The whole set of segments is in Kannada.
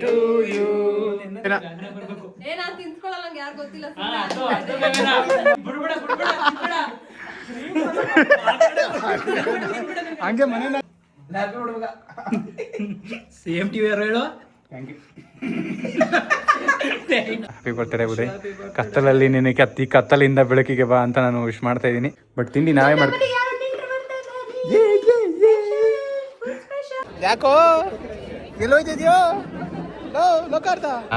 ಟು ಯು ಏ ನಾನ್ ತಿಂತ್ಕೊಳ್ಳಲ್ಲ ನಂಗೆ ಯಾರು ಗೊತ್ತಿಲ್ಲ ಹಂಗೆ ಮನೆ ಸೇಮ್ ಟಿವಿ ಹೇಳು. ಹ್ಯಾಪಿ ಬರ್ತಾರೆ ಬಿಡಿ ಕತ್ತಲಲ್ಲಿ ನಿನಗೆ ಕತ್ತಿ ಕತ್ತಲಿಂದ ಬೆಳಕಿಗೆ ಬಾ ಅಂತ ನಾನು ವಿಶ್ ಮಾಡ್ತಾ ಇದ್ದೀನಿ. ಬಟ್ ತಿಂಡಿ ನಾವೇ ಮಾಡ್ತೀವಿ ಯಾಕೋ? ಎಲ್ಲೋಯ್ತಿದ್ಯೋ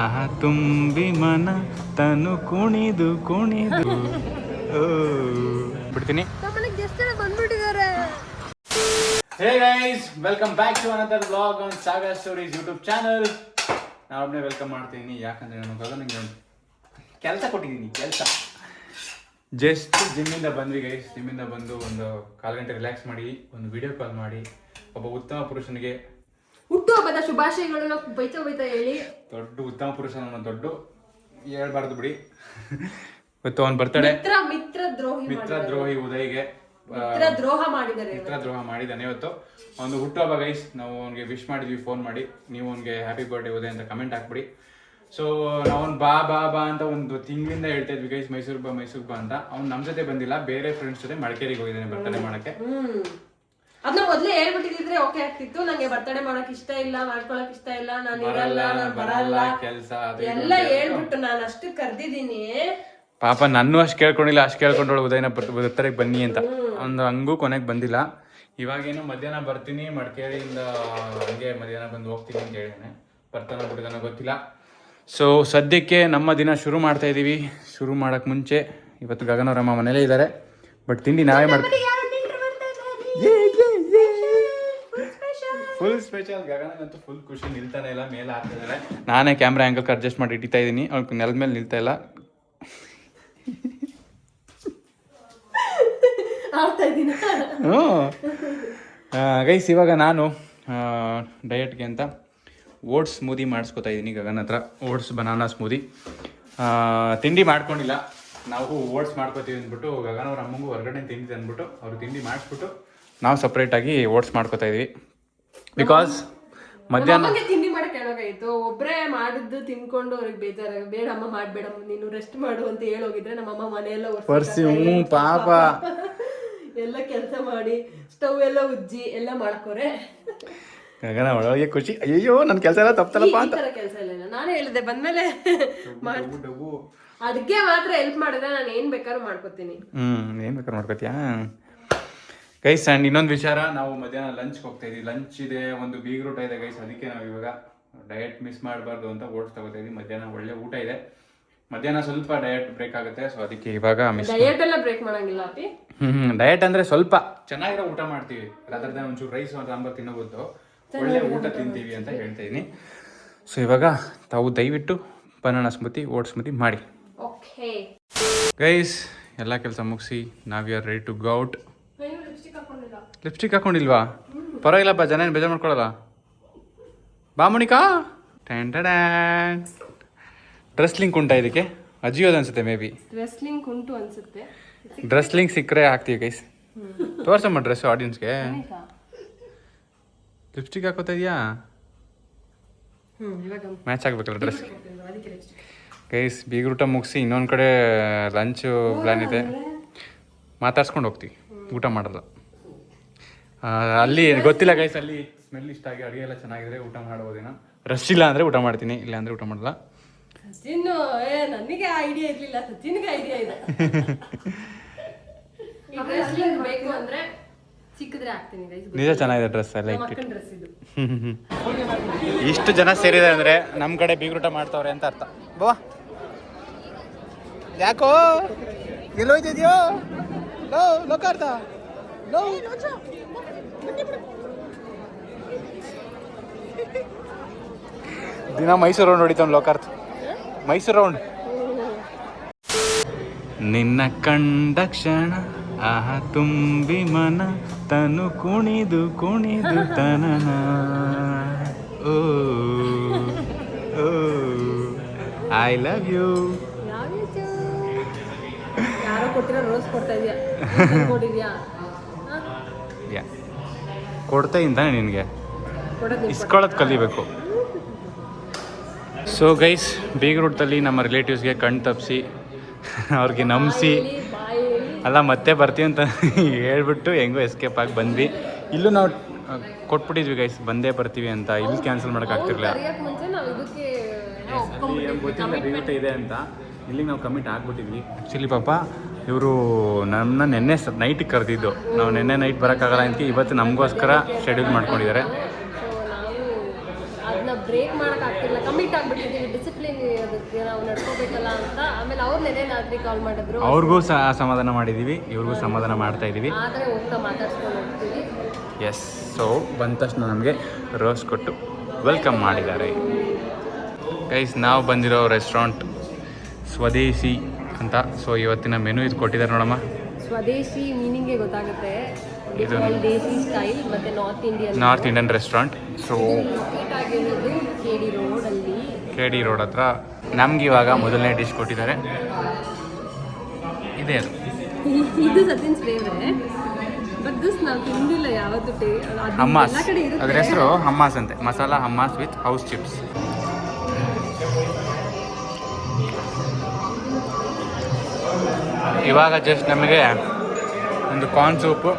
ಆಹ ತುಂಬಿ ಮನ ತನು ಕುಣಿದು ಕುಣಿದು. ಓ. ಬಿಡ್ತೀನಿ. ಬಂದ್ಬಿಟ್ಟಿದ್ದಾರೆ. Hey guys welcome back to another blog on Sagar stories YouTube channel ನಾನು ಒಬ್ಬನೇ ವೆಲ್ಕಮ್ ಮಾಡ್ತೀನಿ. ಯಾಕಂದ್ರೆ ನನಗಾಗ ನಿಮಗೆ ಒಂದು ಕೆಲಸ ಕೊಟ್ಟಿದ್ದೀನಿ ಕೆಲಸ. ಜಸ್ಟ್ ಜಿಮ್ಮಿಂದ ಬಂದ್ವಿ ಗೈಸ್ ಜಿಮ್ಮಿಂದ ಬಂದು ಒಂದು ಕಾಲು ಗಂಟೆ ರಿಲ್ಯಾಕ್ಸ್ ಮಾಡಿ ಒಂದು ವಿಡಿಯೋ ಕಾಲ್ ಮಾಡಿ. ಒಬ್ಬ ಉತ್ತಮ ಪುರುಷನಿಗೆ ಹುಟ್ಟುಹಬ್ಬದ ಶುಭಾಶಯಗಳನ್ನ ಬೈತಾ ಬೈತಾ ಹೇಳಿ. ದೊಡ್ಡ ಉತ್ತಮ ಪುರುಷನ ದೊಡ್ಡ ಹೇಳ್ಬಾರ್ದು ಬಿಡಿ. ಇವತ್ತು ಅವನ್ ಬರ್ತಡೆ ಮಿತ್ರ ಮಿತ್ರ ದ್ರೋಹಿ ಮಿತ್ರ ದ್ರೋಹಿ ಉದಯ್ಗೆ ಮಿತ್ರ ದ್ರೋಹ ಮಾಡಿದ್ದಾರೆ ಮಿತ್ರ ದ್ರೋಹ ಮಾಡಿದ್ದಾನೆ ಇವತ್ತು. ಒಂದು ಹುಟ್ಟುಹಬ್ಬ ಗೈಸ್ ನಾವು ಅವ್ನಿಗೆ ವಿಶ್ ಮಾಡಿದ್ವಿ ಫೋನ್ ಮಾಡಿ. ನೀವು ಅವ್ನಿಗೆ ಹ್ಯಾಪಿ ಬರ್ಡೇ ಉದಯ ಅಂತ ಕಮೆಂಟ್ ಹಾಕ್ಬಿಡಿ. ಸೊ ನಾವು ಬಾ ಬಾ ಬಾ ಅಂತ ಒಂದು ತಿಂಗಳಿಂದ ಹೇಳ್ತಾ ಇದ್ವಿ ಗೈಸ್ ಮೈಸೂರು ಬಾ ಮೈಸೂರು ಬಾ ಅಂತ. ಅವ್ನು ನಮ್ಮ ಜೊತೆ ಬಂದಿಲ್ಲ ಬೇರೆ ಫ್ರೆಂಡ್ಸ್ ಜೊತೆ ಮಡಿಕೇರಿಗೆ ಹೋಗಿದ್ದಾನೆ ಬರ್ತಾನೆ ಮಾಡಕ್ಕೆ. ಅದನ್ನ ಮೊದ್ಲೇ ಹೇಳ್ಬಿಟ್ಟಿದ್ರೆ ಓಕೆ ಆಗ್ತಿತ್ತು. ನಂಗೆ ಬರ್ತಡೇ ಮಾಡಕ್ ಇಷ್ಟ ಇಲ್ಲ ಮಾಡ್ಕೊಳಕ್ ಇಷ್ಟ ಇಲ್ಲ ನಾನು ಇರಲ್ಲ ನಾನು ಬರಲ್ಲ ಕೆಲಸ ಎಲ್ಲ ಹೇಳ್ಬಿಟ್ಟು. ನಾನು ಅಷ್ಟು ಕರ್ದಿದ್ದೀನಿ. ಪಾಪ ನನ್ನೂ ಅಷ್ಟು ಕೇಳ್ಕೊಂಡಿಲ್ಲ ಅಷ್ಟು ಕೇಳ್ಕೊಂಡೋಳು ಉದಯನ ಬರ್ತಡೆಗೆ ಬನ್ನಿ ಅಂತ. ಒಂದು ಹಂಗೂ ಕೊನೆಗೆ ಬಂದಿಲ್ಲ. ಇವಾಗೇನು ಮಧ್ಯಾಹ್ನ ಬರ್ತೀನಿ ಮಡಿಕೇರಿಯಿಂದ ಹಂಗೆ ಮಧ್ಯಾಹ್ನ ಬಂದು ಹೋಗ್ತೀನಿ ಅಂತ ಹೇಳಿದಾನೆ. ಬರ್ತಾನ ಬಿಡ್ತಾನೆ ಗೊತ್ತಿಲ್ಲ. ಸೊ ಸದ್ಯಕ್ಕೆ ನಮ್ಮ ದಿನ ಶುರು ಮಾಡ್ತಾ ಇದ್ದೀವಿ ಶುರು ಮಾಡೋಕ್ಕೆ ಮುಂಚೆ ಇವತ್ತು ಗಗನವರಮ್ಮ ಮನೇಲೇ ಇದ್ದಾರೆ ಬಟ್ ತಿಂಡಿ ನಾವೇ ಮಾಡ್ತೀವಿ ಫುಲ್ ಸ್ಪೆಷಲ್ ಗಗನಗಂತೂ ಫುಲ್ ಖುಷಿ ನಿಲ್ತಾನೆ ಇಲ್ಲ ಮೇಲೆ ಹಾಕ್ತಿದ್ದಾರೆ ನಾನೇ ಕ್ಯಾಮ್ರಾ ಆ್ಯಂಗಲ್ಗೆ ಅಡ್ಜಸ್ಟ್ ಮಾಡಿ ಇಟ್ಟಿತಾ ಇದ್ದೀನಿ ಅವ್ಳಿಗೆ ನೆಲದ ಮೇಲೆ ನಿಲ್ತಾ ಇಲ್ಲ. ಹ್ಞೂ ಗೈಸ್ ಇವಾಗ ನಾನು ಡಯಟ್ಗೆ ಅಂತ ಓಟ್ಸ್ ಸ್ಮೂದಿ ಮಾಡಿಸ್ಕೊತಾ ಇದ್ದೀನಿ ಗಗನ್ ಹತ್ರ. ಓಟ್ಸ್ ಬನಾನಾ ಸ್ಮೂದಿ ತಿಂಡಿ ಮಾಡ್ಕೊಂಡಿಲ್ಲ. ನಾವು ಓಟ್ಸ್ ಮಾಡ್ಕೋತೀವಿ ಅಂದ್ಬಿಟ್ಟು ಗಗನ ಅವ್ರ ಅಮ್ಮಂಗೂ ಹೊರಗಡೆ ತಿಂಡಿ ಅಂದ್ಬಿಟ್ಟು ಅವ್ರು ತಿಂಡಿ ಮಾಡಿಸ್ಬಿಟ್ಟು ನಾವು ಸಪ್ರೇಟಾಗಿ ಓಟ್ಸ್ ಮಾಡ್ಕೋತಾ ಇದ್ವಿ. ಬಿಕಾಸ್ ಮಧ್ಯಾಹ್ನ ತಿಂಡಿ ಮಾಡಕ್ ಹೇಳೋಕಾಯ್ತು. ಒಬ್ರೇ ಮಾಡಿದ್ದು ತಿನ್ಕೊಂಡು ಅವ್ರಿಗೆ ಬೇಜಾರ ಬೇಡ ಅಮ್ಮ ಮಾಡ್ಬೇಡಮ್ಮ ನೀನು ರೆಸ್ಟ್ ಮಾಡು ಅಂತ ಹೇಳೋಗಿದ್ರೆ ನಮ್ಮಮ್ಮ ಮನೆಯೆಲ್ಲ ಒರ್ಸಿ ಪರ್ಸಿ ಹ್ಞೂ ಪಾಪ. ಎಲ್ಲ ಕೆಲಸ ಮಾಡಿ ಸ್ಟವ್ ಎಲ್ಲ ಉಜ್ಜಿ ಎಲ್ಲ ಮಾಡ್ಕೋರೆ. ಗಗನ ಒಳಗೆ ಖುಷಿ. ಅಯ್ಯೋ ನನ್ನ ಕೆಲಸ ಎಲ್ಲ ತಪ್ಪಲ್ಲಪ್ಪ ಅಂತ. ತರ ಕೆಲಸ ಇಲ್ಲ ನಾನೇ ಹೇಳಿದೆ ಬಂದ್ಮೇಲೆ ಮಾಡ್- ಅಡ್ಗೆ ಮಾತ್ರ ಹೆಲ್ಪ್ ಮಾಡಿದ್ರೆ ನಾನು ಏನ್ ಬೇಕಾದ್ರೂ ಮಾಡ್ಕೋತೀನಿ. ಹ್ಮ್ ಏನ್ ಬೇಕಾದ್ರೆ ಮಾಡ್ಕೋತೀಯಾ? ಗೈಸ್ ಆ್ಯಂಡ್ ಇನ್ನೊಂದು ವಿಚಾರ ನಾವು ಮಧ್ಯಾಹ್ನ ಲಂಚ್ ಹೋಗ್ತಾ ಇದ್ದೀವಿ ಲಂಚ್ ಇದೆ ಒಂದು ಬೀಗ್ರೂಟ ಇದೆ. ಗೈಸ್ ಅದಕ್ಕೆ ನಾವು ಇವಾಗ ಡಯಟ್ ಮಿಸ್ ಮಾಡಬಾರ್ದು ಅಂತ ಓಟ್ಸ್ ತಗೋತಾ ಇದ್ದೀವಿ ಮಧ್ಯಾಹ್ನ ಒಳ್ಳೆ ಊಟ ಇದೆ. ಮಧ್ಯಾಹ್ನ ಸ್ವಲ್ಪ ಡಯಟ್ ಬ್ರೇಕ್ ಆಗುತ್ತೆ. ಸೊ ಅದಕ್ಕೆ ಇವಾಗ ಮಿಸ್ ಡಯಟ್ ಎಲ್ಲ ಬ್ರೇಕ್ ಮಾಡಂಗಿಲ್ಲ ಅಪ್ಪಿ ಹ್ಮ್ ಡಯಟ್ ಅಂದ್ರೆ ಸ್ವಲ್ಪ ಚೆನ್ನಾಗಿರೋ ಊಟ ಮಾಡ್ತೀವಿ. ಅದರ ಒಂಚೂರು ರೈಸ್ ಸಾಂಬಾರ್ ತಿನ್ನಬಹುದು ಒಳ್ಳೆ ಊಟ ತಿಂತೀವಿ ಅಂತ ಹೇಳ್ತಾ ಇದೀನಿ. ಸೊ ಇವಾಗ ತಾವು ದಯವಿಟ್ಟು ಬನಾನಾ ಸ್ಮೃತಿ ಓಟ್ ಸ್ಮೃತಿ ಮಾಡಿ. ಓಕೆ ಗೈಸ್ ಎಲ್ಲ ಕೆಲಸ ಮುಗಿಸಿ ನಾವ್ are ready to go out lipstick ಹಾಕೊಂಡಿಲ್ವಾ? ಪರವಾಗಿಲ್ಲಪ್ಪ ಜನ ಏನು ಬೇಜಾರು ಮಾಡ್ಕೊಳಲ್ಲ. ಬಾ ಮೋನಿಕಾ. ಟ್ಯಾಂಟ ಡ್ರೆಸ್ ಲಿಂಕ್ ಉಂಟಾ ಇದಕ್ಕೆ? ಅಜಿಯೋದು ಅನ್ಸುತ್ತೆ ಮೇ ಬಿ ರೆಸ್ಲಿಂಗ್ ಉಂಟು ಅನ್ಸುತ್ತೆ. ಡ್ರೆಸ್ ಲಿಂಕ್ ಸಿಕ್ಕರೆ ಹಾಕ್ತೀವಿ ಗೈಸ್ ತೋರ್ಸಮ್ಮ ಡ್ರೆಸ್ ಆಡಿಯನ್ಸ್ಗೆ ಲಿಪ್ಸ್ಟಿಕ್ ಹಾಕೋತಾ ಇದೆಯಾ? ಮ್ಯಾಚ್ ಆಗ್ಬೇಕಲ್ಲ ಡ್ರೆಸ್ ಕೈಸ್ ಬೀಗ್ರೂಟ ಮುಗಿಸಿ ಇನ್ನೊಂದು ಕಡೆ ಲಂಚ್ ಪ್ಲ್ಯಾನ್ ಇದೆ. ಮಾತಾಡ್ಸ್ಕೊಂಡು ಹೋಗ್ತೀವಿ. ಊಟ ಮಾಡಲ್ಲ. ಅಲ್ಲಿ ಗೊತ್ತಿಲ್ಲ ಗೈಸ್ ಅಲ್ಲಿ ಸ್ಮೆಲ್ ಇಷ್ಟ ಆಗಿ ಅಡುಗೆ ಎಲ್ಲ ಚೆನ್ನಾಗಿದ್ರೆ ಊಟ ಮಾಡ್ಬೋದೇನೋ. ರಶ್ ಇಲ್ಲ ಅಂದರೆ ಊಟ ಮಾಡ್ತೀನಿ ಇಲ್ಲ ಅಂದ್ರೆ ಊಟ ಮಾಡಲ್ಲ. ಸಚಿನ್ ಏ ನನಗೆ ಐಡಿಯಾ ಇರಲಿಲ್ಲ ಸಚಿನ್ಗೆ ಐಡಿಯಾ ಇದೆ. ಈ ರೆಸ್ಲಿಂಗ್ ಬೇಕು ಅಂದ್ರೆ ಚಿಕ್ಕದ್ರೆ ಹಾಕ್ತೀನಿ guys. ನಿಜ ಚೆನ್ನಾಗಿದೆ ಡ್ರೆಸ್ ಎಲ್ಲ ನಮ್ಮ ಇಟ್ಟು ಅಕ್ಕನ ಡ್ರೆಸ್ ಇದು. ಇಷ್ಟು ಜನ ಸೇರಿದೆ ಅಂದರೆ ನಮ್ಮ ಕಡೆ ಬೀಗ್ರೂಟ ಮಾಡ್ತಾವ್ರೆ ಅಂತ ಅರ್ಥ. ಬಾ. ಯಾಕೋ? ಎಲ್ಲೋಯ್ತಿದ್ಯೋ? ಲೋ ಲೋಕಾರ್ಥ ಲೋ. ದಿನ ಮೈಸೂರು ರೌಂಡ್ ಹೊಡಿತಾವ್ ಲೋಕಾರ್ಥ. ಮೈಸೂರು ರೌಂಡ್ ನಿನ್ನ ಕಂಡ ಕ್ಷಣ ಆಹ ತುಂಬಿ ಮನ ತನು ಕುಣಿದು ಕುಣಿದು ತನನ ಓ ಓ ಐ ಲವ್ ಯು ಯಾರೋ ಕೊಟ್ಟಿರೋ ರೋಸ್ ಕೊಡ್ತಾ ಇದೆಯಾ? ಕೊಟ್ಟಿದ್ಯಾ ಕೊಡ್ತಾ ಇಂತಾನೆ ನಿನಗೆ. ಇಸ್ಕೊಳ್ಳೋದು ಕಲಿಬೇಕು. ಸೊ ಗೈಸ್ ಬೀಗ್ ರೂಟಲ್ಲಿ ನಮ್ಮ ರಿಲೇಟಿವ್ಸ್ಗೆ ಕಣ್ ತಪ್ಪಿಸಿ ಅವ್ರಿಗೆ ನಂಬಿಸಿ ಅಲ್ಲ ಮತ್ತೆ ಬರ್ತೀವಿ ಅಂತ ಹೇಳ್ಬಿಟ್ಟು ಹೆಂಗೋ ಎಸ್ಕೇಪ್ ಆಗಿ ಬಂದ್ವಿ. ಇಲ್ಲೂ ನಾವು ಕೊಟ್ಬಿಟ್ಟಿದ್ವಿ ಗೈಸ್ ಬಂದೇ ಬರ್ತೀವಿ ಅಂತ. ಇಲ್ಲಿ ಕ್ಯಾನ್ಸಲ್ ಮಾಡೋಕ್ಕಾಗ್ತಿರ್ಲಿಲ್ಲ ಇದೆ ಅಂತ. ಇಲ್ಲಿಗೆ ನಾವು ಕಮಿಟ್ ಆಗ್ಬಿಟ್ಟಿದ್ವಿ. ಆ್ಯಕ್ಚುಲಿ ಪಾಪ ಇವರು ನನ್ನ ನೆನ್ನೆ ನೈಟ್ ಕರೆದಿದ್ದು. ನಾವು ನಿನ್ನೆ ನೈಟ್ ಬರೋಕ್ಕಾಗಲ್ಲ ಅಂತ ಇವತ್ತು ನಮಗೋಸ್ಕರ ಶೆಡ್ಯೂಲ್ ಮಾಡ್ಕೊಂಡಿದ್ದಾರೆ. ಬ್ರೇಕ್ ಮಾಡಕ್ ಕಮಿಟ್ ಆಗ್ಬಿಟ್ಟಿದ್ದೀವಿ. ಡಿಸಿಪ್ಲಿನ್ ಅದಕ್ಕೆ ನಾವು ನಡ್ಕೋಬೇಕಲ್ಲ ಅಂತ. ಆಮೇಲೆ ಅವ್ರು ನೆನೆ ರಾತ್ರಿ ಕಾಲ್ ಮಾಡಿದ್ರು. ಅವ್ರಿಗೂ ಸಹ ಸಮಾಧಾನ ಮಾಡಿದ್ದೀವಿ ಇವ್ರಿಗೂ ಸಮಾಧಾನ ಮಾಡ್ತಾ ಇದೀವಿ. ಆದರೆ ಹೋಗ್ತಾ ಮಾತಾಡ್ಸ್ಕೊಂಡು ಹೋಗ್ತೀವಿ. ಎಸ್ ಸೊ ಬಂದ ತಕ್ಷಣ ನಮಗೆ ರೋಸ್ ಕೊಟ್ಟು ವೆಲ್ಕಮ್ ಮಾಡಿದ್ದಾರೆ. ಗೈಸ್ ನಾವು ಬಂದಿರೋ ರೆಸ್ಟೋರೆಂಟ್ ಸ್ವದೇಶಿ ಅಂತ. ಸೊ ಇವತ್ತಿನ ಮೆನು ಇದು ಕೊಟ್ಟಿದ್ದಾರೆ ನೋಡಮ್ಮ. ಸ್ವದೇಶಿ ಮೀನಿಂಗೇ ಗೊತ್ತಾಗುತ್ತೆ. ಇದು- ದೇಸಿ ಸ್ಟೈಲ್ ಮತ್ತೆ north Indian north Indian restaurant so ಆಗಿರೋದು ಕೆ ಡಿ ರೋಡಲ್ಲಿ ಕೆ ಡಿ ರೋಡ್ ಹತ್ರ. ನಮ್ಗೆ ಇವಾಗ ಮೊದಲನೇ ಡಿಶ್ ಕೊಟ್ಟಿದ್ದಾರೆ. ಇದೆ ಅದು. ಇದು ಸಚಿನ್ಸ್ ಫೇವ್ರೆಟ್ ಬಟ್ ದಿಸ್ ನಾವು ತಿಂದಿಲ್ಲ ಯಾವತ್ತು ಟೇ ಅದು ಹಮ್ಮಾಸ್. ಕಡೆ ಅದ್ರ ಹೆಸರು ಹಮ್ಮಾಸ್ ಅಂತೆ. Masala hummus with house chips ಇವಾಗ ಜಸ್ಟ್ ನಮಗೆ ಒಂದು ಕಾರ್ನ್ ಸೂಪು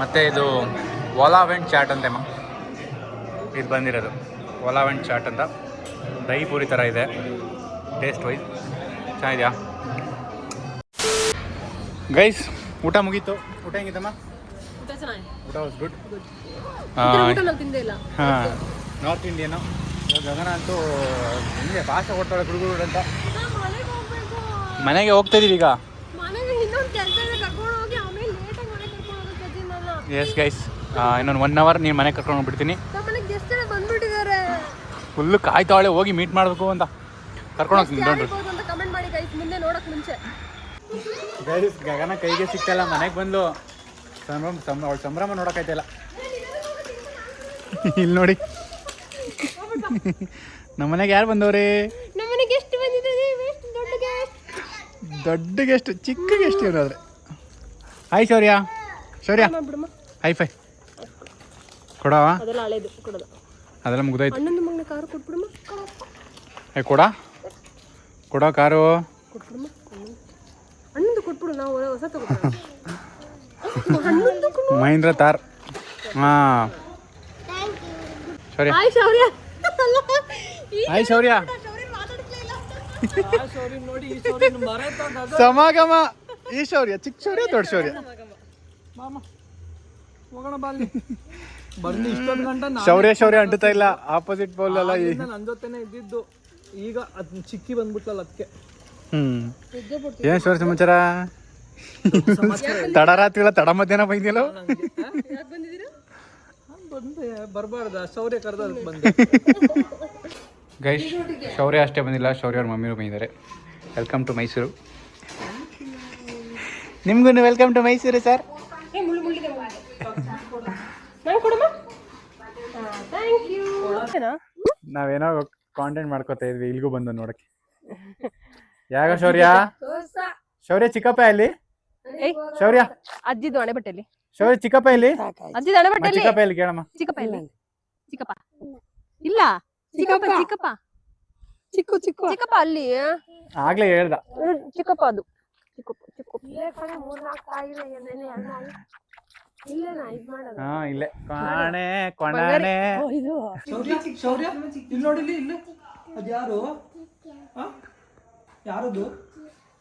ಮತ್ತು ಇದು ಒಲಾವೆಂಟ್ ಚಾಟ್ ಅಂತೆಮ್ಮ ಇದು ಬಂದಿರೋದು. ಒಲಾವೆಂಟ್ ಚಾಟ್ ಅಂತ. ದಹಿ ಪೂರಿ ಥರ ಇದೆ. ಟೇಸ್ಟ್ ವೈಸ್ ಚೆನ್ನಾಗಿದೆಯಾ? ಗೈಸ್ ಊಟ ಮುಗೀತು. ಊಟ ಹೆಂಗಿತ್ತಮ್ಮ ಊಟ ವಾಸ್ ಗುಡ್ ಹಾಂ ನಾರ್ತ್ ಇಂಡಿಯನು ಗಗನ ಅಂತೂ ಹಿಂಗೆ ಭಾಷೆ ಕೊಡ್ತಾಳೆ ಗುಡುಗುಡು ಅಂತ ಮನೆಗೆ ಹೋಗ್ತಿದೀವಿ ಹೋಗ್ತಾ ಇದೀವಿ ಈಗ? ಮನೆಗೆ ಇನ್ನೊಂದು ಕೆಲಸ ಇದೆ ಕರ್ಕೊಂಡು ಹೋಗಿ ಆಮೇಲೆ ಲೇಟಾಗಿ ಮನೆಗೆ ಕರ್ಕೊಂಡು ಹೋಗೋದು ಸಚಿನ್ ನನ್ನ ಎಸ್ ಗೈಸ್ ಇನ್ನೊಂದು ಒನ್ ಅವರ್ ನೀನು ಮನೆಗೆ ಕರ್ಕೊಂಡು ಹೋಗ್ಬಿಡ್ತೀನಿ. ಕಾಯ್ತಾಳೆ ಫುಲ್ಲು ಕಾಯ್ತಾವಳೆ ಹೋಗಿ ಮೀಟ್ ಮಾಡಬೇಕು ಅಂತ. ಕರ್ಕೊಂಡು ಹೋಗ್ತೀನಿ ನೋಡ್ರಿ ಯಾರಿರ್ಬೋದು ಅಂತ ಕಮೆಂಟ್ ಮಾಡಿ ಗೈಸ್ ಮುಂದೆ ನೋಡಕ್ ಮುಂಚೆ. ಗಗನ ಕೈಗೆ ಸಿಕ್ತಲ್ಲ ಮನೆಗೆ ಬಂದು ಸಂಭ್ರಮ ಸಂಭ್ರಮ ಅವಳು ಸಂಭ್ರಮ ನೋಡೋಕ್ಕಾಯ್ತಿಲ್ಲ ಇಲ್ಲಿ. ನೋಡಿ. ನಮ್ಮ ಮನೆಗೆ ಯಾರು ಬಂದವ್ರಿ ನಮ್ಮ ಮನೆಗೆ ಎಷ್ಟು ಬಂದಿದೆ ಎಷ್ಟು ದೊಡ್ಡ ಗೆಸ್ಟ್ ದೊಡ್ಡ ಗೆಸ್ಟ್ ಚಿಕ್ಕ ಗೆಸ್ಟ್ ಏನಾದ್ರೆ hi Shaurya. Shaurya. High five Kodava? ಅದೆಲ್ಲ ಹಳೇದು ಕೊಡೋದು. ಅದೆಲ್ಲ ಮುಗ್ದೋಯ್ತು. ಅಣ್ಣನ ಮಗನ ಕಾರು ಕೊಟ್ಬಿಡಮ್ಮ ಏ ಕೊಡ? ಕೊಡೋ ಕಾರು? ಕೊಟ್ಬಿಡಮ್ಮ ಅಣ್ಣಂದು ಕೊಟ್ಬಿಡು ನಾವು ಹೊಸ ತಗೋತೀವಿ. ಅಣ್ಣಂದು ಮಹೀಂದ್ರ ತಾರ್. ಹಾಂ. ಸರಿ ಹಾಯ್ ಶೌರ್ಯ. ಹಾಯ್ ಶೌರ್ಯ. ಸಮಾಗಮ. ಈ ಶೌರ್ಯ ಚಿಕ್ಕ ಶೌರ್ಯ ದೊಡ್ಡ ಶೌರ್ಯ? ಹೋಗೋಣ ಬಾಲಿ ಬರ್ಲಿ ಇಷ್ಟೊಂದು ಗಂಟೆ ನಾನು ಶೌರ್ಯ ಶೌರ್ಯ ಅಂಟುತ್ತಾ ಇಲ್ಲ. ಆಪೋಸಿಟ್ ಬೌಲ್ ಅಲ್ಲ ನನ್ನ ಜೊತೆನೆ ಇದ್ದಿದ್ದು. ಈಗ ಅದ್ ಚಿಕ್ಕಿ ಬಂದ್ಬಿಟ್ಲಲ್ಲ ಅದಕ್ಕೆ ಹ್ಮ್. ಏನ್ ಶೌರ್ಯ ಸಮಾಚಾರ? ತಡರಾತ್ರಿ ತಡ ಮಧ್ಯಾಹ್ನ ಬಂದಿಲ್ಲ ಬಂದೆ. ಬರಬಾರ್ದ. ಶೌರ್ಯ ಕರೆದ ಅದಕ್ಕೆ ಬಂದೆ. ಗೈಸ್ ಶೌರ್ಯ ಅಷ್ಟೇ ಬಂದಿಲ್ಲ ಶೌರ್ಯ ಅವ್ರ ಮಮ್ಮಿನೂ ಬಂದಿದ್ದಾರೆ. ವೆಲ್ಕಮ್ ಟು ಮೈಸೂರು ನಿಮ್ಗೂ ವೆಲ್ಕಮ್ ಟು ಮೈಸೂರು ಸರ್ ಏ ಮುಳ್ಳು ಮುಳ್ಳಿದೆ ನಂಗೆ ಕೊಡಮ್ಮ ಥ್ಯಾಂಕ್ ಯು ನಾವೇನೋ ಕಾಂಟೆಂಟ್ ಮಾಡ್ಕೋತಾ ಇದ್ವಿ ಇಲ್ಗೂ ಬಂದು ನೋಡಕ್ಕೆ. ಯಾಗ ಶೌರ್ಯ? ಶೌರ್ಯ ಚಿಕ್ಕಪ್ಪ ಇಲ್ಲಿ ಏಯ್ ಶೌರ್ಯ? ಅಜ್ಜಿದ್ದು ಹಣೆ ಶೌರ್ಯ ಚಿಕ್ಕಪ್ಪ ಇಲ್ಲಿ ಅಜ್ಜಿದು ಹಣೆ ಬಟ್ಟೆ ಚಿಕ್ಕಪ್ಪ ಇಲ್ಲಿ ಕೇಳಮ್ಮ? ಚಿಕ್ಕಪ್ಪ ಇಲ್ಲಿ. ಚಿಕ್ಕಪ್ಪ. ಇಲ್ಲ. ಚಿಕ್ಕಪ್ಪ ಚಿಕ್ಕಪ್ಪ. ಚಿಕ್ಕು ಚಿಕ್ಕು. ಚಿಕ್ಕಪ್ಪ ಅಲ್ಲಿ. ಆಗ್ಲೇ ಹೇಳ್ದ. ಚಿಕ್ಕಪ್ಪ ಅದು. ಚಿಕ್ಕಪ್ಪ ಚಿಕ್ಕಪ್ಪ. ಹಾ ಇಲ್ಲೇ. ಕಾಣೆ ಕೊಣಾಣೆ. ಶೌರ್ಯ ಶೌರ್ಯ. ಇಲ್ಲಿ ನೋಡಿಲಿ ಇಲ್ಲಿ ಅದು ಯಾರು? ಆ? ಯಾರದು?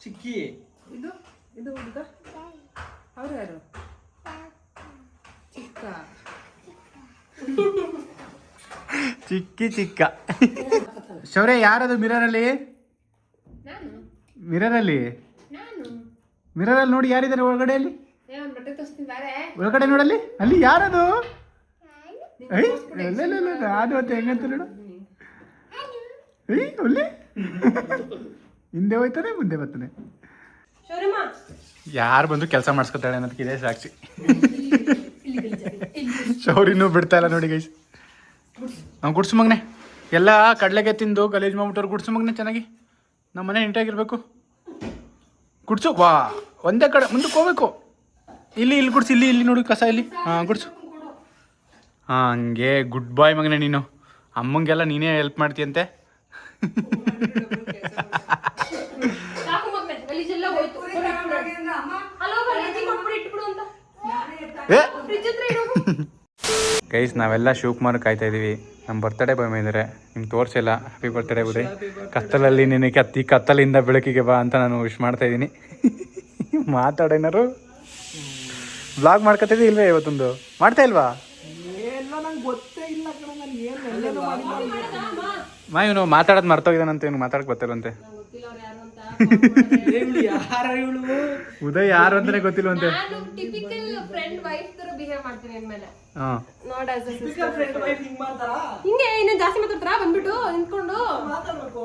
ಚಿಕ್ಕಿ. ಇದು? ಇದು ಹುಡುಗ? ಅವ್ರು ಯಾರು? ಚಿಕ್ಕ. ಚಿಕ್ಕಿ ಚಿಕ್ಕ. ಶೌರ್ಯ ಯಾರದು ಮಿರರಲ್ಲಿ? ಮಿರರಲ್ಲಿ? ಮಿರರಲ್ಲಿ ನೋಡಿ ಯಾರಿದ್ದಾರೆ ಒಳಗಡೆ ಅಲ್ಲಿ ಒಳಗಡೆ ನೋಡಲ್ಲಿ? ಅಲ್ಲಿ ಯಾರದು? ಐ ಇಲ್ಲ ನಾನು ಅಂತ ಹೆಂಗಂತ ನೋಡು. ಐ ಅಲ್ಲಿ ಹಿಂದೆ ಹೋಯ್ತಾನೆ ಮುಂದೆ ಬರ್ತಾನೆ. ಯಾರು ಬಂದು ಕೆಲಸ ಮಾಡಿಸ್ಕೊತಾಳೆ ಅನ್ನೋದಕ್ಕೆ ಇದೇ ಸಾಕ್ಷಿ. ಶೌರಿನೂ ಬಿಡ್ತಾ ಇಲ್ಲ ನೋಡಿ ಗೈಸ್ ನಾವು ಗುಡ್ಸು ಮಗನೆ. ಎಲ್ಲ ಕಡಲೆಗೆ ತಿಂದು ಗಲೀಜು ಮಾಡ್ಬಿಟ್ಟವ್ರು ಗುಡ್ಸು ಮಗನೆ ಚೆನ್ನಾಗಿ. ನಮ್ಮ ಮನೆ ನೀಟಾಗಿರ್ಬೇಕು. ಗುಡ್ಸು? ವಾ ಒಂದೇ ಕಡೆ ಮುಂದಕ್ಕೆ ಹೋಗ್ಬೇಕು. ಇಲ್ಲಿ ಇಲ್ಲಿ ಗುಡ್ಸು ಇಲ್ಲಿ ಇಲ್ಲಿ ನೋಡಿ ಕಸ ಇಲ್ಲಿ. ಹಾಂ ಗುಡ್ಸು. ಹಾಂ ಹಂಗೆ ಗುಡ್ ಬಾಯ್ ಮಗನೇ ನೀನು. ಅಮ್ಮಂಗೆಲ್ಲ ನೀನೇ ಹೆಲ್ಪ್ ಮಾಡ್ತೀಯಂತೆ. ಏ? ಗೈಸ್ ನಾವೆಲ್ಲ ಶಿವಕುಮಾರ್ ಕಾಯ್ತಾ ಇದೀವಿ. ನಮ್ಮ ಬರ್ತಡೇ ಬಾಯ್ ಇದ್ದಾರೆ ನಿಮ್ಗೆ ತೋರಿಸಿಲ್ಲ. ಹ್ಯಾಪಿ ಬರ್ತಡೇ ಬಿಡಿ. ಕತ್ತಲಲ್ಲಿ ನಿನಗೆ ಅತ್ತಿ ಕತ್ತಲಿಂದ ಬೆಳಕಿಗೆ ಬಾ ಅಂತ ನಾನು ವಿಶ್ ಮಾಡ್ತಾ ಇದ್ದೀನಿ ಮಾತಾಡೇನಾರು ಬ್ಲಾಗ್ ಮಾಡ್ಕೊತಿದ್ದಿ ಇಲ್ವೇ ಇವತ್ತೊಂದು? ಮಾಡ್ತಾ ಇಲ್ವಾ? ಮಾ ಇವನು ಮಾತಾಡೋದು ಮರ್ತೋಗಿದ್ದಾನಂತೆ ಇವನು ಮಾತಾಡಕ್ ಬರ್ತಿಲ್ವಂತೆ ಗೊತ್ತಿಲ್ಲ ಅವ್ರು ಯಾರು ಅಂತ ಇವಳು ಯಾರ ಇವಳು ಉದಯ್ ಯಾರು ಅಂತಾನೆ ಗೊತ್ತಿಲ್ವಂತೆ. ನಾನು ಟಿಪಿಕಲ್ ಫ್ರೆಂಡ್ ವೈಫ್ ತರ ಬಿಹೇವ್ ಮಾಡ್ತೀನಿ ಇನ್ಮೇಲೆ ಹಾಂ. Not as a sister friend wife ಹಿಂಗ್ ಮಾಡ್ತಾರಾ? ಹಿಂಗೆ ಇನ್ನೇನ್ ಜಾಸ್ತಿ ಮಾತಾಡ್ತಾರ? ಬಂದ್ಬಿಟ್ಟು ನಿಂತ್ಕೊಂಡು. ಮಾತಾಡ್ಬೇಕು.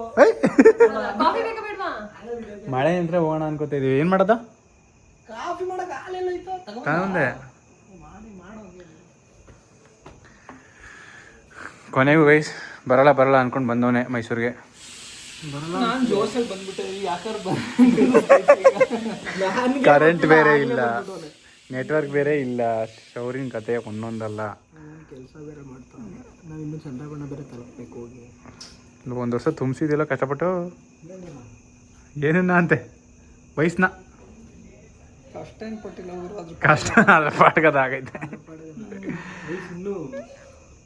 ಕಾಫಿ ಬೇಕಾ ಬೇಡವಾ? ಮಳೆ ಅಂದ್ರೆ ಹೋಗೋಣ ಅನ್ಕೋತಾ ಇದೀವಿ. ಏನ್ ಮಾಡದ? ಕಾಫಿ ಮಾಡಕ್ ಹಾಲೆಲ್ಲ ತಗೊಂಡೆ ಕೊನೆಗೂ ವಯಸ್ ಬರಲ್ಲ ಬರಲ್ಲ ಅನ್ಕೊಂಡು ಬಂದವನೆ ಮೈಸೂರಿಗೆ. ನಾನು ಜೋಸಲ್ಲಿ ಬಂದ್ಬಿಟ್ಟೆ ಯಾಕಂದ್ರೆ ಕರೆಂಟ್ ಬೇರೆ ಇಲ್ಲ. ನೆಟ್ವರ್ಕ್ ಬೇರೆ ಇಲ್ಲ. ಶೌರಿನ ಕತೆ ಒಂದೊಂದಲ್ಲ. ಕೆಲಸ ಬೇರೆ ಮಾಡ್ತಾನೆ ನಾವು ಇನ್ನೂ ಚಂದ್ರಬಣ್ಣ ಬೇರೆ ತಲುಪಬೇಕು ಹೋಗಿ. ಒಂದು ವರ್ಷ ತುಂಬಿಸಿದಿಲ್ಲ ಕಷ್ಟಪಟ್ಟು? ಏನನ್ನ ಅಂತೆ. ವಯಸ್ನ ಕಷ್ಟ ಏನು ಪಟ್ಟಿಲ್ಲ ಅವರು ಅದ್ರ ಕಷ್ಟ ಅದ್ರ ಪಾಟ್ಗದಾಗೈತೆ ವಯಸ್ಸು ಇನ್ನೂ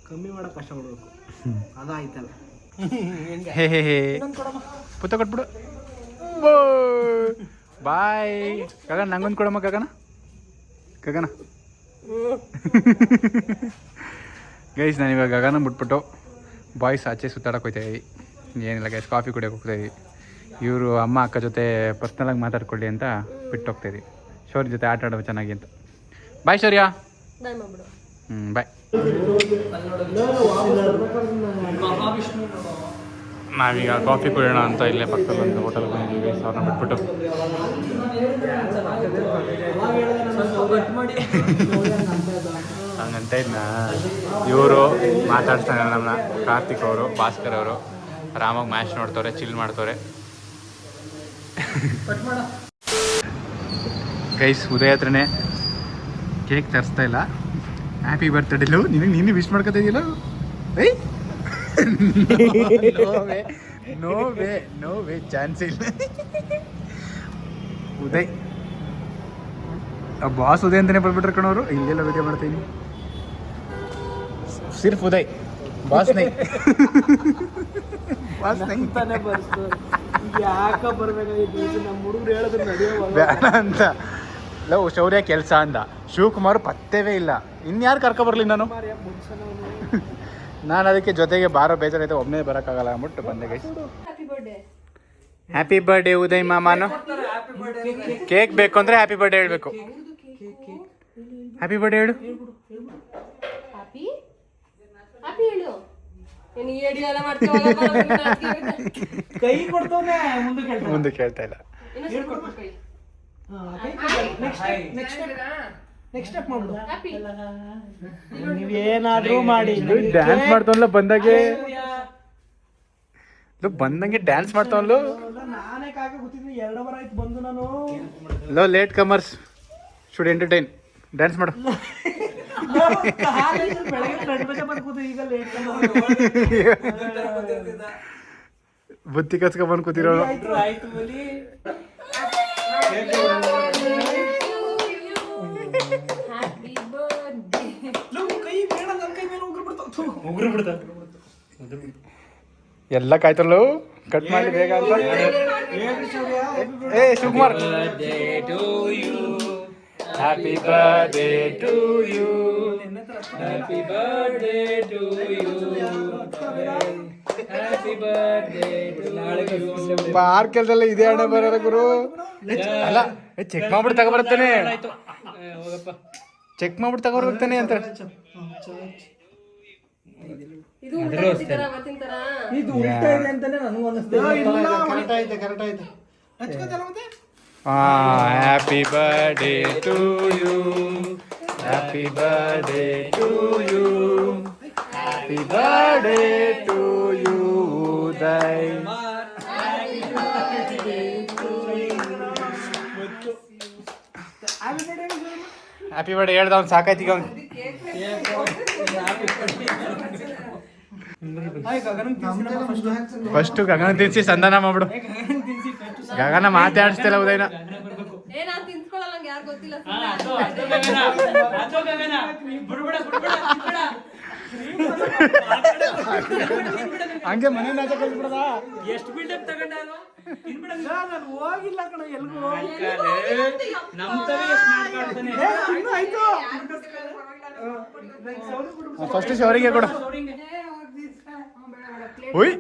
ಕಮ್ಮಿ ಮಾಡೋ ಕಷ್ಟ ಪಡ್ಬೇಕು ಅದಾಯ್ತಲ್ಲ. ಹೇ ಹೇ ಹೇ. ಪುತ್ತ ಕೊಟ್ಬಿಡು. ಬಾಯ್. ಗಗನ ನಂಗೊಂದು ಕೊಡಮ್ಮ ಗಗನ? ಗಗನ. ಗೈಸ್ ನಾನು ಇವಾಗ ಗಗನ ಬಿಟ್ಬಿಟ್ಟು ಬಾಯ್ಸ್ ಆಚೆ ಸುತ್ತಾಡಕ್ಕೆ ಹೋಗ್ತಾ ಇದೀವಿ. ಏನಿಲ್ಲ ಗೈಸ್ ಕಾಫಿ ಕುಡಿಯೋಕೆ ಹೋಗ್ತಾ ಇವರು ಅಮ್ಮ ಅಕ್ಕ ಜೊತೆ ಪರ್ಸ್ನಲಾಗಿ ಮಾತಾಡ್ಕೊಳ್ಳಿ ಅಂತ ಬಿಟ್ಟು ಹೋಗ್ತಾ ಇದೀವಿ. ಶೌರ್ಯ ಜೊತೆ ಆಟ ಆಡೋ ಚೆನ್ನಾಗಿ ಅಂತ. ಬಾಯ್ ಶೌರ್ಯ. ಹ್ಞೂ ಬಾಯ್. ನಾವೀಗ ಕಾಫಿ ಕುಡಿಯೋಣ ಅಂತ ಇಲ್ಲೇ ಪಕ್ಕದಲ್ಲಿ ಒಂದು ಹೋಟೆಲ್ ಬಂದಿದ್ದೀವಿ. ಅವ್ರನ್ನ ಬಿಟ್ಬಿಟ್ಟು. ಹಂಗಂತ ಇದ್ನ ಇವರು ಮಾತಾಡ್ತಾನೆ ನಮ್ಮನ್ನ ಕಾರ್ತಿಕ್ ಅವರು, ಭಾಸ್ಕರ್ ಅವರು. ಆರಾಮಾಗಿ ಮ್ಯಾಚ್ ನೋಡ್ತವ್ರೆ ಚಿಲ್ ಮಾಡ್ತವ್ರೆ. ಗೈಸ್ ಉದಯ ಹತ್ರನೇ ಕೇಕ್ ತರಿಸ್ತಾ ಇಲ್ಲ. ಹ್ಯಾಪಿ ಬರ್ತ್ಡೇಲು ನಿನಗೆ ನೀನು ವಿಶ್ ಮಾಡ್ಕೊತಾ ಇದೆಯಲ್ಲ? No way no way chance ಇಲ್ಲ. ಉದಯ್ ಬಾಸ್ ಉದಯ್ ಅಂತಾನೆ ಬಂದ್ಬಿಟ್ರೆ ಕಣವರು. ಇಲ್ಲೆಲ್ಲ ವಿಡಿಯೋ ಮಾಡ್ತೀನಿ. ಸಿರ್ಫ್ ಉದಯ್ ಬಾಸ್ ನೈ ಬಾಸ್ ನೈ ಯಾಕ ಬರ್ಬೇಕಾಗಿತ್ತು ನಮ್ಮ ಹುಡುಗರು ಹೇಳಿದ್ರು ನಡೆಯೋ ಅಂತ. ಲವ್ ಶೌರ್ಯ ಕೆಲಸ ಅಂದ. ಶಿವಕುಮಾರ್ ಪತ್ತೆವೇ ಇಲ್ಲ. ಇನ್ಯಾರು ಕರ್ಕೊ ಬರ್ಲಿ ನಾನು? ನಾನು ಅದಕ್ಕೆ ಜೊತೆಗೆ ಬಾರೋ ಬೇಜಾರೈತೆ ಒಬ್ಬನೇ ಬರೋಕ್ಕಾಗಲ್ಲ ಅಂದ್ಬಿಟ್ಟು ಬಂದೆ guys happy birthday happy birthday Uday ಮಾಮಾನು. Cake ಬೇಕು ಅಂದರೆ ಹ್ಯಾಪಿ ಬರ್ಡೇ ಹೇಳಬೇಕು. ಹ್ಯಾಪಿ ಬರ್ಡೇ ಹೇಳು. ಮುಂದಕ್ಕೆ ಮುಂದೆ ಕೇಳ್ತಾ ಇಲ್ಲ. ನೆಕ್ಸ್ಟ್ ನೆಕ್ಸ್ಟ್ ಸ್ಟೆಪ್ ಹ್ಯಾಪಿ ನೀವೇನಾದ್ರೂ ಮಾಡಿ. ಡ್ಯಾನ್ಸ್ ಮಾಡ್ತಾವಲ್ಲ ಬಂದಾಗೆ? ಲೋ, ಬಂದಂಗೆ ಡ್ಯಾನ್ಸ್ ಮಾಡ್ತಾವಲ್ಲ ನಾನೇ ಕಾಕ ಗೊತ್ತಿದ್ದೀನಿ ಎರಡು ವಾರ ಆಯ್ತು ಬಂದು ನಾನು. Low late comers should entertain dance ಮಾಡು. ಬಂದು ಕೂತಿರೋ ಬುತ್ತಿ ಕಸ್ಕೊಂಡ್ ಕೂತಿರೋನು ಆಯ್ತು. ಎಲ್ಲ ಕಾಯ್ತಲ್ಲ ಕಟ್ ಮಾಡಿ ಬೇಗ ಏ, Shivakumar. Happy birthday to you happy birthday to you happy to ಪಾರ್ಕಲ್ದಲ್ಲ ಇದೇ ಹಣ ಬರೋದ ಗುರು. ಅಲ್ಲ ಚೆಕ್ ಮಾಡ್ಬಿಟ್ಟು ತಗೊಬರ್ತಾನೆ ಹೋಗಪ್ಪ. ಚೆಕ್ ಮಾಡ್ಬಿಟ್ಟು ತಗೊಬರ್ತಾನೆ ಅಂತ. ಇದು ಬರ್ಡೇ ಟು ಯು. ತರ ಇದು ಉಲ್ಟಾ ಇದೆ ಅಂತಾನೆ ನನಗೂ ಅನ್ನಿಸ್ತಾ ಕರೆಕ್ಟ್ ಆಯ್ತು ಕರೆಕ್ಟ್ ಆಯ್ತು. ಹಚ್ಕೋತಲ್ಲ ಮತ್ತೆ? Happy birthday to you happy birthday to you happy birthday to you Uday happy birthday ಹೇಳ್ದ ಅವ್ನು ಸಾಕೈತಿ ಅವ್ನು. ಫಸ್ಟ್ ಗಗನ ತಿನ್ಸಿ ಸಂಧಾನ ಮಾಡ್ಬಿಡು. ಗಗನ ಮಾತಾಡಿಸ್ತಿಲ್ಲ ಉದಯನ. ಗೊತ್ತಿಲ್ಲ ಹಂಗೆ ಮನೆ ನಾಚ ಕಲ್ಸ್ಬಿಡದ ಎಷ್ಟು ಬಿಲ್ಡಪ್ ತಗೊಂಡ ನಾನು ಹೋಗಿಲ್ಲ ಕಣ ಎಲ್ಗೂ ನಮ್ ತರ ಎಷ್ಟು ಮಾಡ್ಕೊಡ್ತಾನೆ ಇನ್ನು ಆಯ್ತು ಫಸ್ಟ್ ಶವರಿಗೆ ಕೊಡು ಉಯ್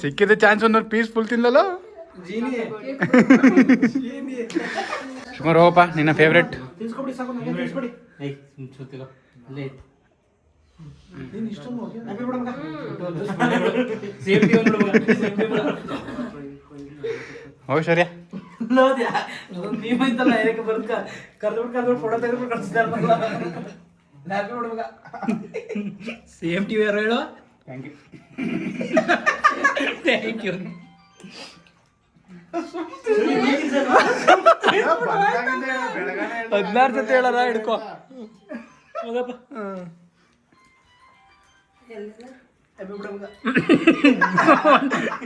ಸಿಕ್ಕಿದ ಚಾನ್ಸ್ ಒಂದು ಪೀಸ್ ಫುಲ್ ತಿನ್ಲಲ್ಲ ಜೀನಿ ಜೀನಿ ಸುಮಾರು ಹೋಗಪ್ಪ ನಿನ್ನ ಫೇವ್ರೆಟ್ ತಿನ್ಸ್ಕೊಬಿಡಿ ಸಾಕು ನನಗೆ ತಿನ್ಸ್ಬಿಡಿ ಏಯ್ ಸುತ್ತಿಲ್ಲ ಅಲ್ಲೇ ಐತೆ ನೀನು ಇಷ್ಟೊಂದು ಹೋಗಿ ನಮಗೆ ಬಿಡ ಮಗ ಸೇಫ್ಟಿ ಒಂದು ಸೇಫ್ಟಿ ಹೋಗಿ ಶೌರ್ಯ ನೋದ್ಯಾ ಅದೊಂದು ಮೀಮ್ ಐತಲ್ಲ ಏನಕ್ಕೆ ಬರ್ಕ ಕರ್ದ್ಬಿಟ್ಟು ಕರ್ದ್ಬಿಟ್ಟು ಫೋಟೋ ತೆಗೆದ್ಬಿಟ್ಟು ಕಳಿಸ್ತಾರಲ್ಲ ಹ್ಯಾಪಿ ಬಿಡ ಮಗ ಸೇಮ್ ಟಿವಿ ಯಾರು ಹೇಳು ಥ್ಯಾಂಕ್ ಯು ಹದಿನಾರು ಜೊತೆ ಹೇಳಲ್ಲ ಹಿಡ್ಕೊ ಹೋಗಪ್ಪ ಹ್ಯಾಪಿ ಬಿಡ ಮಗ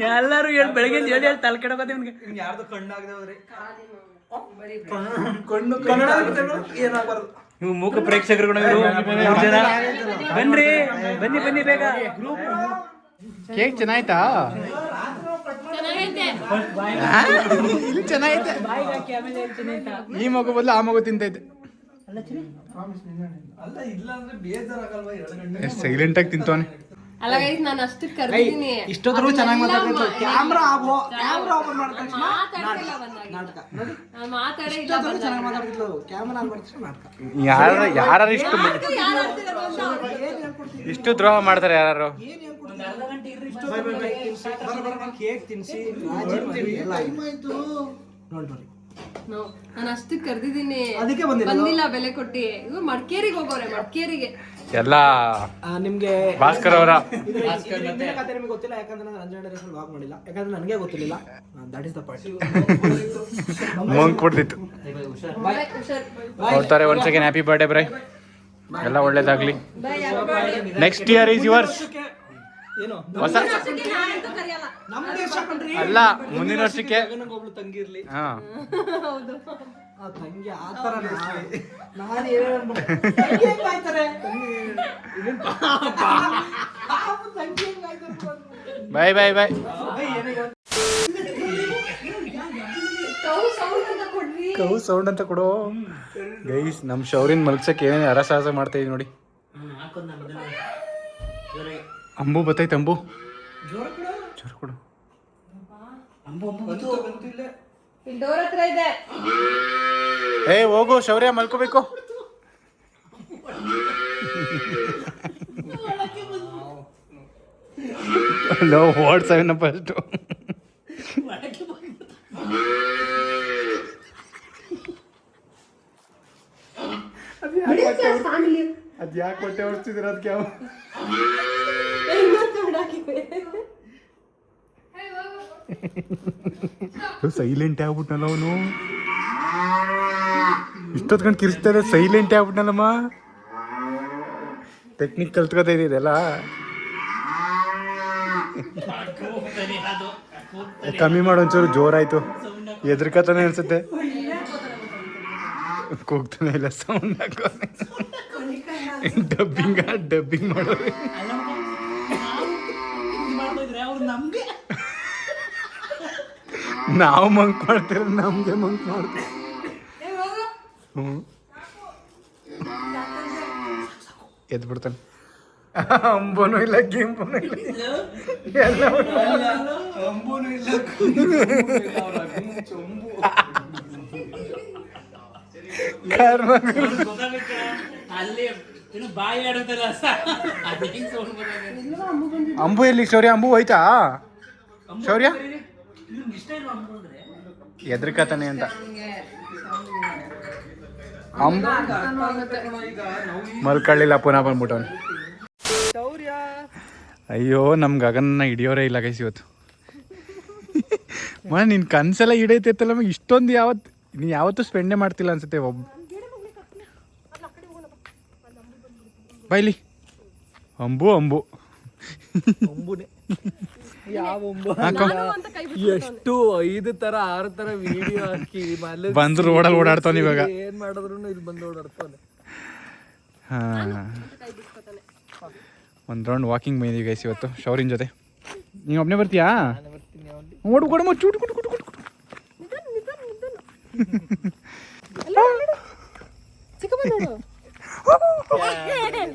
ಎಲ್ಲರೂ ಹೇಳಿ ಬೆಳಗ್ಗೆ ಹೇಳಿ ಹೇಳಿ ತಲೆ ಕೆಡಕೋದೆ ಇವ್ನಿಗೆ. ನಿಮ್ಗೆ ಯಾರ್ದು ಹೋದ್ರಿ ಕಣ್ಣು ಕನ್ನಡ ಏನಾಗಬಾರ್ದು? ನೀವು ಮೂಕ ಪ್ರೇಕ್ಷಕರು ಬನ್ರಿ ಬನ್ನಿ ಬನ್ನಿ ಬೇಗ. ಕೇಕ್ ಚೆನ್ನಾಯ್ತಾ? ಚೆನ್ನಾಗೈತೆ. ಈ ಮಗು ಬದಲು ಆ ಮಗು ತಿಂತೈತೆ. ಅಲ್ಲ ಇಲ್ಲ ಅಂದ್ರೆ ಬೇಜಾರಾಗಲ್ವಾ? ಎರಡು ಗಂಟೆ ಸೈಲೆಂಟ್ ಆಗಿ ತಿಂತವನೆ. ಅಲ್ಲ ಗೈಸ್ ನಾನು ಅಷ್ಟಕ್ಕೆ ಕರ್ದಿದ್ದೀನಿ. ಇಷ್ಟೊತ್ತರೂ ಚೆನ್ನಾಗಿ ಮಾತಾಡ್ತಾ ಕ್ಯಾಮ್ರಾ ಆಫ್ ಕ್ಯಾಮ್ರಾ ಓಪನ್ ಮಾಡಿದ ತಕ್ಷಣ ಮಾತಾಡ್ತಿಲ್ಲ ಬಂದಾಗ ನಾಟಕ. ನೋಡಿ. ನಾನು ಮಾತಾಡೇ ಇಲ್ಲ ಇಷ್ಟೊತ್ತರೂ ಚೆನ್ನಾಗಿ ಮಾತಾಡ್ತಿದ್ಲು ಕ್ಯಾಮ್ರಾ ಆನ್ ಮಾಡಿದ ತಕ್ಷಣ ನಾಟಕ. ಯಾರ ಯಾರು ಇಷ್ಟು ಇಷ್ಟು ದ್ರೋಹ ಮಾಡ್ತಾರೆ ಯಾರು ಕೇಕ್ ತಿನ್ಸಿ. ನೋಡಿ ನಾನು ಅಷ್ಟಕ್ಕೆ ಕರ್ದಿದ್ದೀನಿ. ಅದಕ್ಕೆ ಬಂದಿಲ್ಲ ಬಂದಿಲ್ಲ ಬೆಲೆ ಕೊಟ್ಟಿ. ಇವ್ರು ಮಡಿಕೇರಿಗೆ ಹೋಗೋರೆ ಮಡಿಕೇರಿಗೆ. ಎಲ್ಲ ನಿಮ್ಗೆ ಭಾಸ್ಕರ್ ಅವರ. ಹಿಂದಿನ ಕಥೆ ನಿಮಗೆ ಗೊತ್ತಿಲ್ಲ ಯಾಕಂದ್ರೆ ನಾನು ರಂಜನಾ ಡೈರೆಕ್ಷನ್ ವಾಕ್ ಮಾಡಿಲ್ಲ. ಯಾಕಂದ್ರೆ ನನಗೆ ಗೊತ್ತಿರಲಿಲ್ಲ. ದಟ್ ಇಸ್ ದ ಪಾರ್ಟ್ ಮಂಕ್ ಕೊಡ್ತಿತ್ತು. ನೋಡ್ತಾರೆ ಒನ್ ಸೆಕೆಂಡ್. ಹ್ಯಾಪಿ ಬರ್ಡೇ ಬ್ರೈ ಎಲ್ಲ ಒಳ್ಳೇದಾಗ್ಲಿ. ನೆಕ್ಸ್ಟ್ ಇಯರ್ ಈಸ್ ಯುವರ್ಸ್ ಏನು? ಹೊಸ ನಾನಂತೂ ಕರೆಯಲ್ಲ. ನಮ್ಮ ದೇಶ ಕಣ್ರಿ ಅಲ್ಲ ಮುಂದಿನ ವರ್ಷಕ್ಕೆ ಒಬ್ಳು ತಂಗಿ ಇರ್ಲಿ ಹಾ. ಹೌದು. ಆ ತಂಗಿ ಆ ತರ ನಾನು ಏನೇನು ತಂಗಿ ಹೆಂಗಾಯ್ತಾರೆ? ಇದೇನ್ ಪಾಪ. ಪಾಪ ತಂಗಿ ಹೆಂಗಾಯ್ತಾರೆ ಬಾಯ್ ಬಾಯ್ ಬಾಯ್ ಕೌ ಸೌಂಡ್ ಅಂತ ಕೊಡೋ ಕೌ ಸೌಂಡ್ ಅಂತ ಕೊಡು. ಗೈಸ್ ನಮ್ ಶೌರಿನ್ ಮಲ್ಗ್ಸಕ್ಕೆ ಏನೇನು ಹರಸಾಹಸ ಮಾಡ್ತಾ ಇದೀವಿ ನೋಡಿ. ಅಂಬು ಬತ್ತೈತೆ ಅಂಬು. ಜೋರ ಕೂಡ. ಜೋರ ಕೊಡು. ಇಲ್ಲಿ. ಡೋರ್ ಹತ್ರ ಇದೆ. ಏ ಹೋಗು ಶೌರ್ಯ ಮಲ್ಕೋಬೇಕು. ಲೋ ಓಡ್ಸವೇನಪ್ಪ ಅಷ್ಟು. ಅದ್ ಯಾಕೆ ಹೊಟ್ಟೆ ಹೊಡ್ತಿದ್ರ ಅದಕ್ಕೆ ಸೈಲೆಂಟ್ ಆಗ್ಬಿಟ್ನಲ್ಲ ಅವನು? ಇಷ್ಟೊತ್ಕೊಂಡು ಕಿರಿಸ್ತಾರೆ ಸೈಲೆಂಟ್ ಆಗ್ಬಿಟ್ನಲ್ಲಮ್ಮ? ಟೆಕ್ನಿಕ್ ಕಲ್ತ್ಕೋತಾ ಇದೆಯಲ್ಲ ಕಮ್ಮಿ ಮಾಡೋ ಒಂಚೂರು ಜೋರಾಯ್ತು. ಎದ್ರಕತಾನೆ ಅನ್ಸುತ್ತೆ. ಕೂಗ್ತಾನೆ ಇಲ್ಲ ಸೌಂಡ್ ಹಾಕೋ ಡಬ್ಬಿಂಗ್ ಡಬ್ಬಿಂಗ್ ಮಾಡೋದು ಮಾಡ್ತಿದ್ರೆ ಅವ್ರು ನಮ್ಗೆ ನಾವು ಮಂಕ್ ಮಾಡ್ತೀರ ನಮ್ಗೆ ಮಂಕ್ ಮಾಡ್ತೀವಿ. ಹ್ಞೂ ಎದ್ದು ಬಿಡ್ತಾನೆ. ಅಂಬೋನು ಇಲ್ಲ ಗಿಂಬೋನು ಇಲ್ಲ. ಎಲ್ಲ ಅಂಬೂನು ಬಾಯಿ ಅಂಬು ಎಲ್ಲಿ? ಶೌರ್ಯ ಅಂಬು ಹೋಯ್ತಾ? ಶೌರ್ಯ? ಎದ್ರಿಕತಾನೆ ಅಂತ. ಅಂಬು? ಮಲ್ಕೊಳ್ಳಿಲ್ಲ ಪುನಃ ಬಂದ್ಬಿಟ್ಟವನು. ಅಯ್ಯೋ ನಮ್ ಗಗನ ಹಿಡಿಯೋರೇ ಇಲ್ಲ ಗೈಸ್ ಇವತ್ತು. ಮ ನಿನ್ ಕನ್ಸೆಲ್ಲ ಹಿಡೈತೈತಲ್ಲ ಮ ಇಷ್ಟೊಂದು ಯಾವತ್ತು ನೀನು ಯಾವತ್ತೂ ಸ್ಪೆಂಡೇ ಮಾಡ್ತಿಲ್ಲ ಅನ್ಸುತ್ತೆ ಒಬ್ಬ ಬೈಲಿ ಅಂಬು ಅಂಬು. ಎಷ್ಟು ಐದು ತರ ಆರು ತರ ವಿಡಿಯೋ ಹಾಕಿ ಬಂದ್ರು ಬಂದು ರೋಡಲ್ಲಿ ಓಡಾಡ್ತಾನೆ ಇವಾಗ. ಏನ್ ಮಾಡಿದ್ರು ಇಲ್ಲಿ ಬಂದು ಓಡಾಡ್ತಾನೆ ಒಂದ್ ರೌಂಡ್ ವಾಕಿಂಗ್ ಬಂದಿದ್ದೀವಿ ಗೈಸ್ ಇವತ್ತು ಶೌರಿನ್ ಜೊತೆ. ನೀವು ಒಬ್ಬನೇ ಬರ್ತೀಯಾ? ನಾನು ಬರ್ತೀನಿ ಓಡು ಕೊಡಮ್ಮ ಚೂಟು ಕುಟು ಕುಟು ಕುಟು ನಿಧಾನ ఇప్పుడు